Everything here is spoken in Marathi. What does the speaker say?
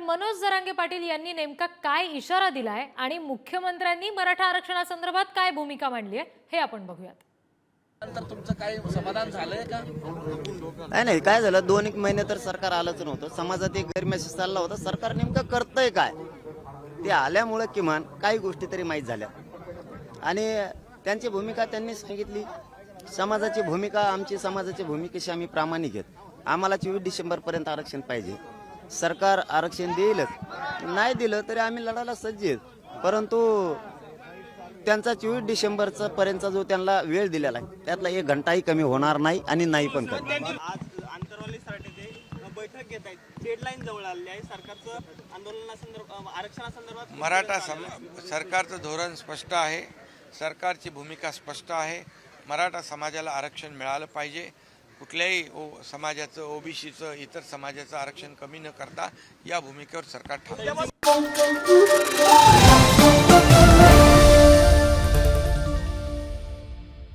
मनोज जरांगे पाटील यांनी नेमका काय इशारा दिलाय आणि मुख्यमंत्र्यांनी मराठा आरक्षणासंदर्भात काय भूमिका मांडली आहे हे आपण बघूयात. नंतर तुमचं काही समाधान झालंय का? नाही नाही काय झालं? दोन एक महिने तर सरकार आलंच नव्हतं. समाजात एक गैरमेसेज चालला होता. सरकार नेमकं करतंय काय? ते आल्यामुळं किमान काही गोष्टी तरी माहीत झाल्या. आणि त्यांची भूमिका त्यांनी सांगितली. समाजाची भूमिका आमची समाजाची भूमिकेशी आम्ही प्रामाणिक आहेत? आम्हाला चोवीस डिसेंबरपर्यंत आरक्षण पाहिजे. सरकार आरक्षण देईलच नाही दिलं तरी आम्ही लढायला सज्ज आहेत. परंतु त्यांचा चोवीस डिसेंबरचा पर्यंतचा जो त्यांना वेळ दिलेला आहे त्यातला एक घंटाही कमी होणार नाही आणि नाही पण कमी. आज आंतरवालीसाठी ते बैठक घेत आहेत. डेडलाईन जवळ आलेली आहे. सरकारचं आरक्षणासंदर्भात मराठा सम सरकारचं धोरण स्पष्ट आहे. सरकारची भूमिका स्पष्ट आहे. मराठा समाजाला आरक्षण मिळालं पाहिजे. कुठल्याही ओ समाजाचं ओबीसीचं इतर समाजाचं आरक्षण कमी न करता या भूमिकेवर सरकार ठाम